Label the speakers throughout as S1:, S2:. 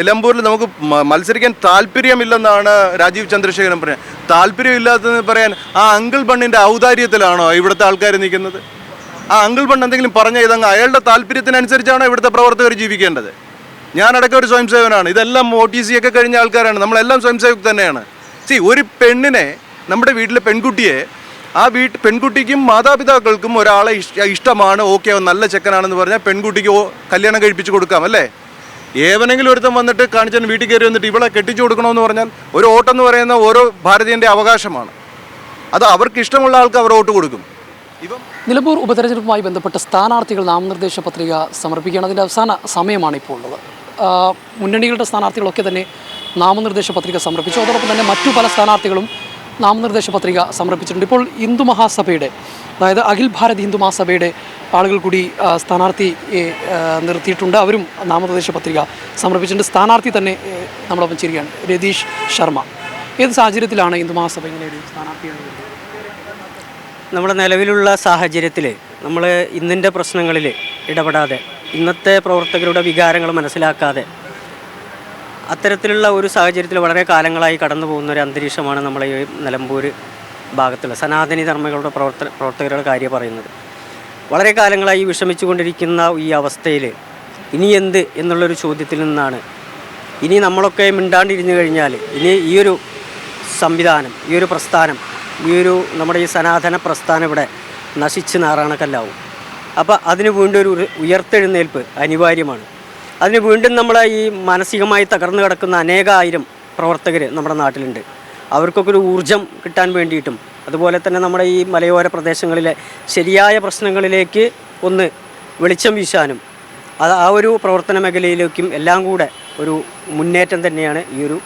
S1: നിലമ്പൂരിൽ നമുക്ക് മത്സരിക്കാൻ താല്പര്യമില്ലെന്നാണ് രാജീവ് ചന്ദ്രശേഖരൻ പറയാൻ താല്പര്യമില്ലാത്തതെന്ന് പറയാൻ ആ അങ്കിൾ ബണ്ണിന്റെ ഔദാര്യത്തിലാണോ ഇവിടുത്തെ ആൾക്കാർ നിൽക്കുന്നത്? ആ അങ്കിൾ ബണ്ണ് എന്തെങ്കിലും പറഞ്ഞ ഇതങ്ങ് അയാളുടെ താല്പര്യത്തിനനുസരിച്ചാണോ ഇവിടുത്തെ പ്രവർത്തകർ ജീവിക്കേണ്ടത്? ഞാനടക്കം ഒരു സ്വയം സേവനാണ് ഇതെല്ലാം ഒ ടി സി ഒക്കെ കഴിഞ്ഞ ആൾക്കാരാണ്. നമ്മളെല്ലാം സ്വയം സേവക് തന്നെയാണ്. സി ഒരു പെണ്ണിനെ നമ്മുടെ വീട്ടിലെ പെൺകുട്ടിയെ ആ വീട്ട് പെൺകുട്ടിക്കും മാതാപിതാക്കൾക്കും ഒരാളെ ഇഷ്ടമാണ് ഓക്കെ നല്ല ചെക്കനാണെന്ന് പറഞ്ഞാൽ പെൺകുട്ടിക്ക് കല്യാണം കഴിപ്പിച്ച് കൊടുക്കാം അല്ലേ? ഏവനെങ്കിലും ഒരുത്തം വന്നിട്ട് കാണിച്ചാൽ വീട്ടിൽ കയറി വന്നിട്ട് ഇവളെ കെട്ടിച്ചു കൊടുക്കണമെന്ന് പറഞ്ഞാൽ ഒരു വോട്ടെന്ന് പറയുന്ന ഓരോ ഭാരതീയന്റെ അവകാശമാണ്. അത് അവർക്ക് ഇഷ്ടമുള്ള ആൾക്ക് അവർ വോട്ട് കൊടുക്കും.
S2: നിലമ്പൂർ ഉപതെരഞ്ഞെടുപ്പുമായി ബന്ധപ്പെട്ട സ്ഥാനാർത്ഥികൾ നാമനിർദ്ദേശ പത്രിക സമർപ്പിക്കുകയാണ്. അതിന്റെ അവസാന സമയമാണ് ഇപ്പോൾ ഉള്ളത്. മുന്നണികളുടെ സ്ഥാനാർത്ഥികളൊക്കെ തന്നെ നാമനിർദ്ദേശ പത്രിക സമർപ്പിച്ചു. അതോടൊപ്പം തന്നെ മറ്റു പല സ്ഥാനാർത്ഥികളും നാമനിർദ്ദേശ പത്രിക സമർപ്പിച്ചിട്ടുണ്ട്. ഇപ്പോൾ ഹിന്ദു മഹാസഭയുടെ അതായത് അഖിൽ ഭാരത് ഹിന്ദു മഹാസഭയുടെ ആളുകൾ കൂടി സ്ഥാനാർത്ഥി നിർത്തിയിട്ടുണ്ട്. അവരും നാമനിർദ്ദേശ പത്രിക സമർപ്പിച്ചിട്ടുണ്ട്. സ്ഥാനാർത്ഥി തന്നെ നമ്മളൊപ്പം ചേരുകയാണ്. രതീഷ് ശർമ്മ. ഏത് സാഹചര്യത്തിലാണ് ഹിന്ദു മഹാസഭ ഇങ്ങനെ ഒരു സ്ഥാനാർത്ഥിയാണ്
S3: നമ്മുടെ നിലവിലുള്ള സാഹചര്യത്തിൽ നമ്മൾ ഇന്നിന്റെ പ്രശ്നങ്ങളിൽ ഇടപെടാതെ ഇന്നത്തെ പ്രവർത്തകരുടെ വികാരങ്ങൾ മനസ്സിലാക്കാതെ അത്തരത്തിലുള്ള ഒരു സാഹചര്യത്തിൽ വളരെ കാലങ്ങളായി കടന്നു പോകുന്ന ഒരു അന്തരീക്ഷമാണ് നമ്മളെ ഈ നിലമ്പൂർ ഭാഗത്തുള്ള സനാതനി ധർമ്മങ്ങളുടെ പ്രവർത്തന പ്രവർത്തകരുടെ കാര്യം പറയുന്നത്. വളരെ കാലങ്ങളായി വിഷമിച്ചുകൊണ്ടിരിക്കുന്ന ഈ അവസ്ഥയിൽ ഇനി എന്ത് എന്നുള്ളൊരു ചോദ്യത്തിൽ നിന്നാണ്. ഇനി നമ്മളൊക്കെ മിണ്ടാണ്ടിരുന്നു കഴിഞ്ഞാൽ ഇനി ഈ ഒരു സംവിധാനം ഈ ഒരു പ്രസ്ഥാനം ഈ ഒരു നമ്മുടെ ഈ സനാതന പ്രസ്ഥാനം ഇവിടെ നശിച്ച് നാറാണക്കല്ലാവും അപ്പോൾ അതിന് വീണ്ടും ഒരു ഉയർത്തെഴുന്നേൽപ്പ് അനിവാര്യമാണ്. അതിന് വീണ്ടും നമ്മളെ ഈ മാനസികമായി തകർന്നു കിടക്കുന്ന അനേകായിരം പ്രവർത്തകർ നമ്മുടെ നാട്ടിലുണ്ട്. അവർക്കൊക്കെ ഒരു ഊർജം കിട്ടാൻ വേണ്ടിയിട്ടും അതുപോലെ തന്നെ നമ്മുടെ ഈ മലയോര പ്രദേശങ്ങളിലെ ശരിയായ പ്രശ്നങ്ങളിലേക്ക് ഒന്ന് വെളിച്ചം വീശാനും അത് ആ ഒരു പ്രവർത്തന മേഖലയിലേക്കും എല്ലാം കൂടെ ഒരു മുന്നേറ്റം തന്നെയാണ് ഈ ഒരു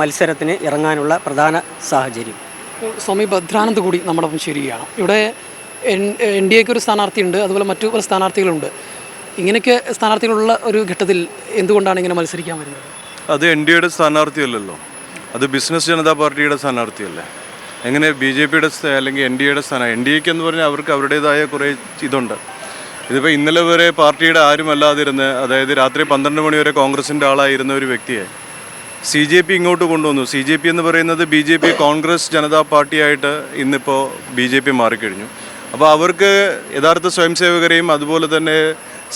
S3: മത്സരത്തിന് ഇറങ്ങാനുള്ള പ്രധാന സാഹചര്യം.
S2: സ്വാമി ഭദ്രാനന്ദ് കൂടി നമ്മളൊപ്പം ശരിയാണ് ഇവിടെ എൻ ഡി എക്ക് ഒരു സ്ഥാനാർത്ഥിയുണ്ട് അതുപോലെ മറ്റു പല സ്ഥാനാർത്ഥികളുണ്ട്. ഇങ്ങനെയൊക്കെ സ്ഥാനാർത്ഥികളുള്ള ഒരു ഘട്ടത്തിൽ എന്തുകൊണ്ടാണ് ഇങ്ങനെ മത്സരിക്കാൻ വരുന്നത്?
S1: അത് എൻ ഡി എയുടെ സ്ഥാനാർത്ഥിയല്ലല്ലോ. അത് ബിസിനസ് ജനതാ പാർട്ടിയുടെ സ്ഥാനാർത്ഥിയല്ലേ. എങ്ങനെ ബി ജെ പിയുടെ അല്ലെങ്കിൽ എൻ ഡി എയുടെ സ്ഥാനം എൻ ഡി എക്ക് എന്ന് പറഞ്ഞാൽ അവർക്ക് അവരുടേതായ കുറേ ഇതുണ്ട്. ഇതിപ്പോൾ ഇന്നലെ വരെ പാർട്ടിയുടെ ആരുമല്ലാതിരുന്ന് അതായത് രാത്രി പന്ത്രണ്ട് മണി വരെ കോൺഗ്രസിന്റെ ആളായിരുന്ന ഒരു വ്യക്തിയെ സി ജെ പി ഇങ്ങോട്ട് കൊണ്ടുവന്നു. സി ജെ പി എന്ന് പറയുന്നത് B J P Congress Janata പാർട്ടിയായിട്ട് ഇന്നിപ്പോൾ ബി ജെ പി മാറിക്കഴിഞ്ഞു. അപ്പോൾ അവർക്ക് യഥാർത്ഥ സ്വയംസേവകരെയും അതുപോലെ തന്നെ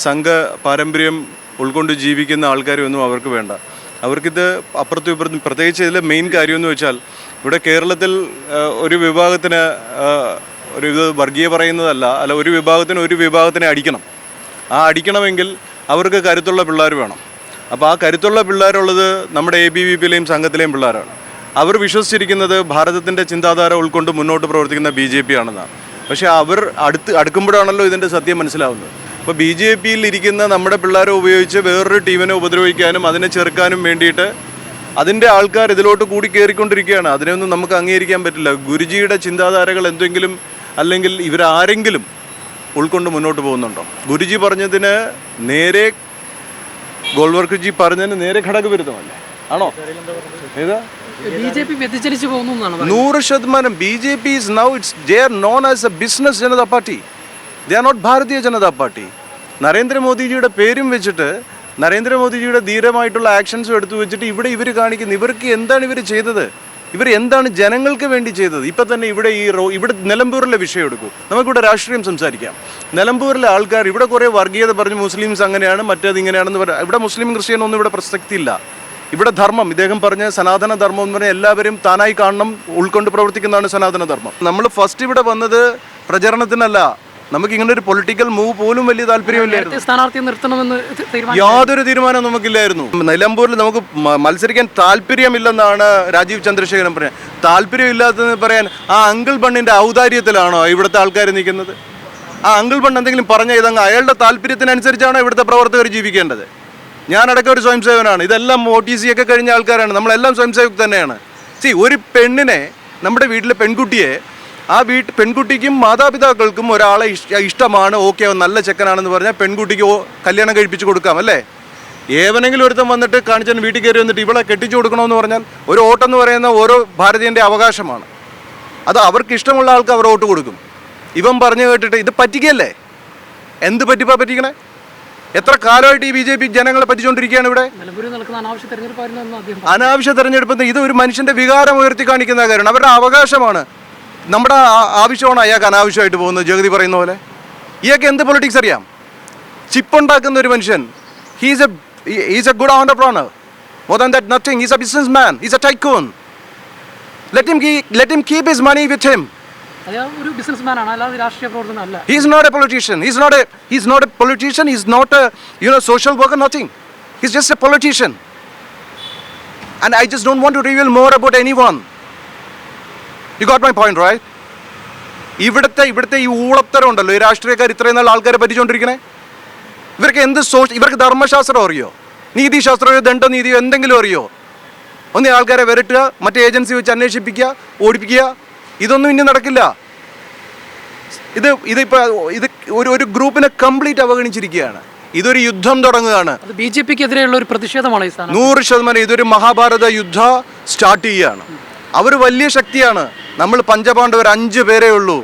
S1: സംഘ പാരമ്പര്യം ഉൾക്കൊണ്ട് ജീവിക്കുന്ന ആൾക്കാരെയൊന്നും അവർക്ക് വേണ്ട. അവർക്കിത് അപ്പുറത്തും ഇപ്പുറത്തും പ്രത്യേകിച്ച് ഇതിലെ മെയിൻ കാര്യമെന്ന് വെച്ചാൽ ഇവിടെ കേരളത്തിൽ ഒരു വിഭാഗത്തിന് ഒരു ഇത് വർഗീയ പറയുന്നതല്ല അല്ല ഒരു വിഭാഗത്തിന് ഒരു വിഭാഗത്തിനെ അടിക്കണം. ആ അടിക്കണമെങ്കിൽ അവർക്ക് കരുത്തുള്ള പിള്ളേർ വേണം. അപ്പോൾ ആ കരുത്തുള്ള പിള്ളേരുള്ളത് നമ്മുടെ എ ബി വി പിയിലെയും സംഘത്തിലെയും പിള്ളേരാണ്. അവർ വിശ്വസിച്ചിരിക്കുന്നത് ഭാരതത്തിന്റെ ചിന്താധാര ഉൾക്കൊണ്ട് മുന്നോട്ട് പ്രവർത്തിക്കുന്ന ബി ജെ പി ആണെന്നാണ്. പക്ഷേ അവർ അടുത്ത് അടുക്കുമ്പോഴാണല്ലോ ഇതിന്റെ സത്യം മനസ്സിലാവുന്നത്. അപ്പോൾ ബി ജെ പിയിൽ ഇരിക്കുന്ന നമ്മുടെ പിള്ളേരെ ഉപയോഗിച്ച് വേറൊരു ടീമിനെ ഉപദ്രവിക്കാനും അതിനെ ചെറുക്കാനും വേണ്ടിയിട്ട് അതിന്റെ ആൾക്കാർ ഇതിലോട്ട് കൂടി കയറിക്കൊണ്ടിരിക്കുകയാണ്. അതിനെയൊന്നും നമുക്ക് അംഗീകരിക്കാൻ പറ്റില്ല. ഗുരുജിയുടെ ചിന്താധാരകൾ എന്തെങ്കിലും അല്ലെങ്കിൽ ഇവരാരെങ്കിലും ഉൾക്കൊണ്ട് മുന്നോട്ട് പോകുന്നുണ്ടോ? ഗുരുജി പറഞ്ഞതിന് നേരെ ഗോൾവർക്കുജി പറഞ്ഞതിന് നേരെ ഘടകവിരുദ്ധമല്ലേ? ആണോ? ഏതാ?
S2: ജെ.
S1: നൂറ് ശതമാനം B J P is now it's they are known as a business Janata party. They are not Bharatiya Janata party നരേന്ദ്രമോദിജിയുടെ പേരും വെച്ചിട്ട് നരേന്ദ്രമോദിജിയുടെ ധീരമായിട്ടുള്ള ആക്ഷൻസും എടുത്തു വെച്ചിട്ട് ഇവിടെ ഇവർ കാണിക്കുന്നു ഇവർക്ക് എന്താണ് ഇവർ ചെയ്തത്? ഇവർ എന്താണ് ജനങ്ങൾക്ക് വേണ്ടി ചെയ്തത്? ഇപ്പം തന്നെ ഇവിടെ ഈ റോ ഇവിടെ നിലമ്പൂരിലെ വിഷയം എടുക്കൂ. നമുക്കിവിടെ രാഷ്ട്രീയം സംസാരിക്കാം. നിലമ്പൂരിലെ ആൾക്കാർ ഇവിടെ കുറേ വർഗീയത പറഞ്ഞു മുസ്ലിംസ് അങ്ങനെയാണ് മറ്റേത് ഇങ്ങനെയാണെന്ന് പറയാം ഇവിടെ മുസ്ലിം ക്രിസ്ത്യൻ ഒന്നും ഇവിടെ പ്രസക്തിയില്ല. ഇവിടെ ധർമ്മം ഇദ്ദേഹം പറഞ്ഞ സനാതന ധർമ്മം എന്ന് പറഞ്ഞാൽ എല്ലാവരും താനായി കാണണം ഉൾക്കൊണ്ട് പ്രവർത്തിക്കുന്നതാണ് സനാതന ധർമ്മം നമ്മൾ ഫസ്റ്റ് ഇവിടെ വന്നത് പ്രചരണത്തിനല്ല നമുക്ക് ഇങ്ങനെ ഒരു പൊളിറ്റിക്കൽ മൂവ് പോലും വലിയ താല്പര്യമില്ലായിരുന്നു.
S2: നേരത്തെ സ്ഥാനാർത്ഥിയെ നിർത്തണമെന്ന്
S1: യാതൊരു തീരുമാനവും നമുക്കില്ലായിരുന്നു. നിലമ്പൂരിൽ നമുക്ക് മത്സരിക്കാൻ താല്പര്യമില്ലെന്നാണ് രാജീവ് ചന്ദ്രശേഖരൻ പറഞ്ഞത്. താല്പര്യമില്ലാത്തതെന്ന് പറയാൻ ആ അങ്കിൾ ബണ്ണിന്റെ ഔദാര്യത്തിലാണോ ഇവിടുത്തെ ആൾക്കാർ നിൽക്കുന്നത്? ആ അങ്കിൾ ബണ്ണ് എന്തെങ്കിലും പറഞ്ഞ ഇതങ്ങ് അയാളുടെ താല്പര്യത്തിനനുസരിച്ചാണ് ഇവിടുത്തെ പ്രവർത്തകർ ജീവിക്കേണ്ടത്? ഞാനടക്കം ഒരു സ്വയം സേവനാണ് ഇതെല്ലാം ഒ ടി സി ഒക്കെ കഴിഞ്ഞ ആൾക്കാരാണ്. നമ്മളെല്ലാം സ്വയം സേവക് തന്നെയാണ്. സി ഒരു പെണ്ണിനെ നമ്മുടെ വീട്ടിലെ പെൺകുട്ടിയെ ആ വീട്ട് പെൺകുട്ടിക്കും മാതാപിതാക്കൾക്കും ഒരാളെ ഇഷ്ടമാണ്. ഓക്കെ നല്ല ചെക്കനാണെന്ന് പറഞ്ഞാൽ പെൺകുട്ടിക്ക് കല്യാണം കഴിപ്പിച്ച് കൊടുക്കാം അല്ലേ? ഏവനെങ്കിലും ഒരുത്തം വന്നിട്ട് കാണിച്ചാൽ വീട്ടിൽ കയറി വന്നിട്ട് ഇവളെ കെട്ടിച്ചു കൊടുക്കണമെന്ന് പറഞ്ഞാൽ ഒരു വോട്ടെന്ന് പറയുന്ന ഓരോ ഭാരതീയന്റെ അവകാശമാണ്. അത് അവർക്ക് ഇഷ്ടമുള്ള ആൾക്ക് അവർ വോട്ട് കൊടുക്കും. ഇവൻ പറഞ്ഞു കേട്ടിട്ട് ഇത് പറ്റിക്കല്ലേ? എന്ത് പറ്റിപ്പാ പറ്റിക്കണേ? എത്ര കാലമായിട്ട് ഈ ബി ജെ പി ജനങ്ങളെ പറ്റിച്ചുകൊണ്ടിരിക്കുകയാണ് ഇവിടെ?
S2: എന്ന്
S1: അനാവശ്യ തെരഞ്ഞെടുപ്പ് ഇത് ഒരു മനുഷ്യന്റെ വികാരം ഉയർത്തി കാണിക്കുന്ന കാര്യമാണ് അവരുടെ അവകാശമാണ്. നമ്മുടെ ആവശ്യമാണ് അയാൾക്ക് അനാവശ്യമായിട്ട് പോകുന്നത്. ജഗതി പറയുന്ന പോലെ. ഇയാൾക്ക് എന്ത് പൊളിറ്റിക്സ് അറിയാം? ചിപ്പ് ഉണ്ടാക്കുന്ന ഒരു മനുഷ്യൻ. He's a is a good entrepreneur more than that nothing he's a business man he's a tycoon let him let him keep his money with him
S2: ഒരു ബിസിനസ്മാനാണ് അല്ലാതെ രാഷ്ട്രീയ പ്രവർത്തനം അല്ല.
S1: He's not a politician he's not a he's not a politician. He's not a you know social worker. Nothing. He's just a politician. And I just don't want to reveal more about anyone. Got my point right? ഇവിടുത്തെ ഇവിടുത്തെ ഈ ഊളത്തരം ഉണ്ടല്ലോ. ഈ രാഷ്ട്രീയക്കാർ ഇത്രയും നാൾ ആൾക്കാരെ പറ്റിച്ചുകൊണ്ടിരിക്കണേ ഇവർക്ക് എന്ത് സോഷ്യ ഇവർക്ക് ധർമ്മശാസ്ത്രം അറിയോ? നീതിശാസ്ത്രമോ ദണ്ഡനീതിയോ എന്തെങ്കിലും അറിയോ? ഒന്ന് ആൾക്കാരെ വരട്ടുക മറ്റേ ഏജൻസി വെച്ച് അന്വേഷിപ്പിക്കുക ഓടിപ്പിക്കുക. ഇതൊന്നും ഇനി നടക്കില്ല. ഇത് ഇതിപ്പോൾ ഇത് ഒരു ഒരു ഗ്രൂപ്പിനെ കംപ്ലീറ്റ് അവഗണിച്ചിരിക്കുകയാണ്. ഇതൊരു യുദ്ധം തുടങ്ങുകയാണ്.
S2: ബി ജെ പിക്ക് എതിരെയുള്ള ഒരു പ്രതിഷേധമാണ്
S1: നൂറ് ശതമാനം ഇതൊരു മഹാഭാരത യുദ്ധ സ്റ്റാർട്ട് ചെയ്യുകയാണ്. അവർ വലിയ ശക്തിയാണ്. നമ്മൾ പഞ്ചപാണ്ഡവർ അഞ്ച് പേരേ ഉള്ളൂ.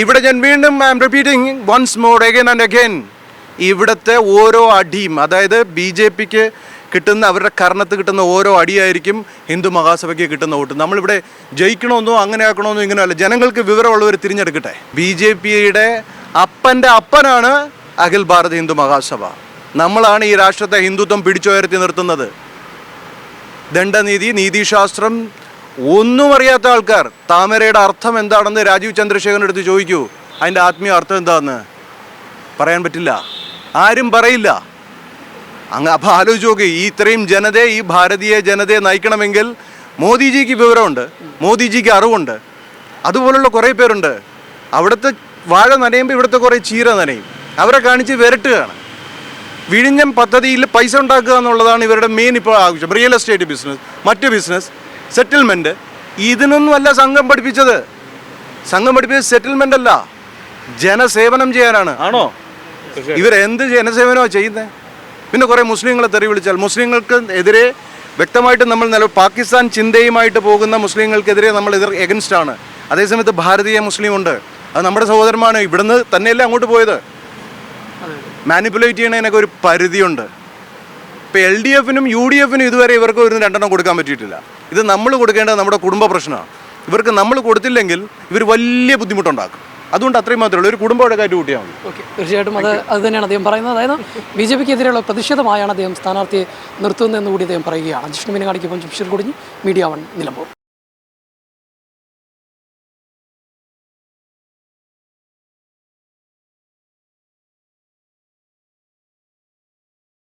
S1: ഇവിടെ ഞാൻ വീണ്ടും I am repeating once more again and again ഇവിടുത്തെ ഓരോ അടിയും അതായത് ബി ജെ പിക്ക് കിട്ടുന്ന അവരുടെ കർണത്ത് കിട്ടുന്ന ഓരോ അടിയായിരിക്കും ഹിന്ദു മഹാസഭയ്ക്ക് കിട്ടുന്ന വോട്ട്. നമ്മളിവിടെ ജയിക്കണമെന്നോ അങ്ങനെ ആക്കണമെന്നോ ഇങ്ങനെ അല്ല. ജനങ്ങൾക്ക് വിവരമുള്ളവർ തിരഞ്ഞെടുക്കട്ടെ. ബി ജെ പിയുടെ അപ്പന്റെ അപ്പനാണ് അഖിൽ ഭാരത് ഹിന്ദു മഹാസഭ. നമ്മളാണ് ഈ രാഷ്ട്രത്തെ ഹിന്ദുത്വം പിടിച്ചുയർത്തി നിർത്തുന്നത്. ദണ്ഡനീതി നീതിശാസ്ത്രം ഒന്നും അറിയാത്ത ആൾക്കാർ. താമരയുടെ അർത്ഥം എന്താണെന്ന് രാജീവ് ചന്ദ്രശേഖരൻ എടുത്ത് ചോദിക്കൂ. അതിന്റെ ആത്മീയ അർത്ഥം എന്താണെന്ന് പറയാൻ പറ്റില്ല. ആരും പറയില്ല. അങ്ങ് അപ്പം ആലോചിച്ച് നോക്ക് ഈ ഇത്രയും ജനതയെ ഈ ഭാരതീയ ജനതയെ നയിക്കണമെങ്കിൽ മോദിജിക്ക് വിവരമുണ്ട് മോദിജിക്ക് അറിവുണ്ട്. അതുപോലുള്ള കുറേ പേരുണ്ട്. അവിടുത്തെ വാഴ നനയുമ്പോൾ ഇവിടുത്തെ കുറേ ചീര നനയും. അവരെ കാണിച്ച് വിരട്ടുകയാണ്. വിഴിഞ്ഞം പദ്ധതിയിൽ പൈസ ഉണ്ടാക്കുക എന്നുള്ളതാണ് ഇവരുടെ മെയിൻ ഇപ്പോൾ ആവശ്യം. റിയൽ എസ്റ്റേറ്റ് ബിസിനസ് മറ്റ് ബിസിനസ് സെറ്റിൽമെന്റ് ഇതിനൊന്നുമല്ല സംഘം പഠിപ്പിച്ചത്. സംഘം പഠിപ്പിച്ചത് സെറ്റിൽമെന്റ് അല്ല. ജനസേവനം ചെയ്യാനാണ്. ആണോ? ഇവരെന്ത് ജനസേവനമാണ് ചെയ്യുന്നത് പിന്നെ കുറേ മുസ്ലിങ്ങളെ തെറി വിളിച്ചാൽ മുസ്ലിങ്ങൾക്ക് എതിരെ വ്യക്തമായിട്ട് നമ്മൾ നില പാകിസ്ഥാൻ ചിന്തയുമായിട്ട് പോകുന്ന മുസ്ലിങ്ങൾക്കെതിരെ നമ്മൾ എതിർ എഗൻസ്റ്റ് ആണ്. അതേസമയത്ത് ഭാരതീയ മുസ്ലിം ഉണ്ട്. അത് നമ്മുടെ സഹോദരമാണ് ഇവിടുന്ന് തന്നെയല്ലേ അങ്ങോട്ട് പോയത്. മാനിപ്പുലേറ്റ് ചെയ്യണതിനൊക്കെ ഒരു പരിധിയുണ്ട്. ഇപ്പോൾ എൽ ഡി എഫിനും യു ഡി എഫിനും ഇതുവരെ ഇവർക്ക് ഒരു രണ്ടെണ്ണം കൊടുക്കാൻ പറ്റിയിട്ടില്ല. ഇത് നമ്മൾ കൊടുക്കേണ്ടത് നമ്മുടെ കുടുംബ പ്രശ്നമാണ്. ഇവർക്ക് നമ്മൾ കൊടുത്തില്ലെങ്കിൽ ഇവർ വലിയ ബുദ്ധിമുട്ടുണ്ടാക്കും. അതുകൊണ്ട് അത്രയും മാത്രമേ ഉള്ളൂ. ഒരു കുടുംബയുടെ കാര്യം കൂട്ടിയാൽ മതി.
S2: ഓക്കെ തീർച്ചയായിട്ടും അത് അത് തന്നെയാണ് അദ്ദേഹം പറയുന്നത്. അതായത് ബി ജെ പിക്ക് എതിരെയുള്ള പ്രതിഷേധമായാണ് അദ്ദേഹം സ്ഥാനാർത്ഥിയെ നിർത്തുന്നതെന്ന് കൂടി അദ്ദേഹം പറയുകയാണ്. ജിഷ്ണു മീനങ്ങാടിക്കൊപ്പം ജംഷീർ കുടിഞ്ഞ് മീഡിയ വൺ നിലമ്പൂർ.